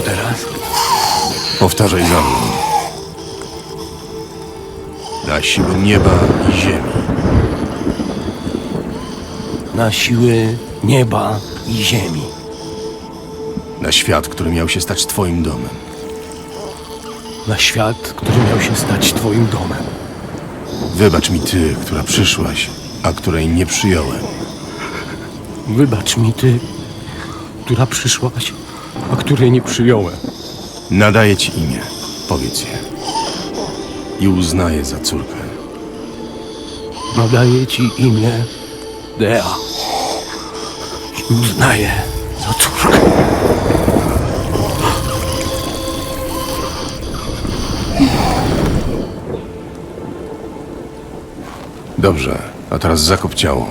raz. Powtarzaj za mną. Na siłę nieba i ziemi. Na siły nieba i ziemi. Na świat, który miał się stać twoim domem. Na świat, który miał się stać twoim domem. Wybacz mi ty, która przyszłaś, a której nie przyjąłem. Wybacz mi ty, która przyszłaś, a której nie przyjąłem. Nadaję ci imię. Powiedz je. I uznaję za córkę. Nadaję ci imię Dea. I uznaję za córkę. Dobrze, a teraz zakop ciało.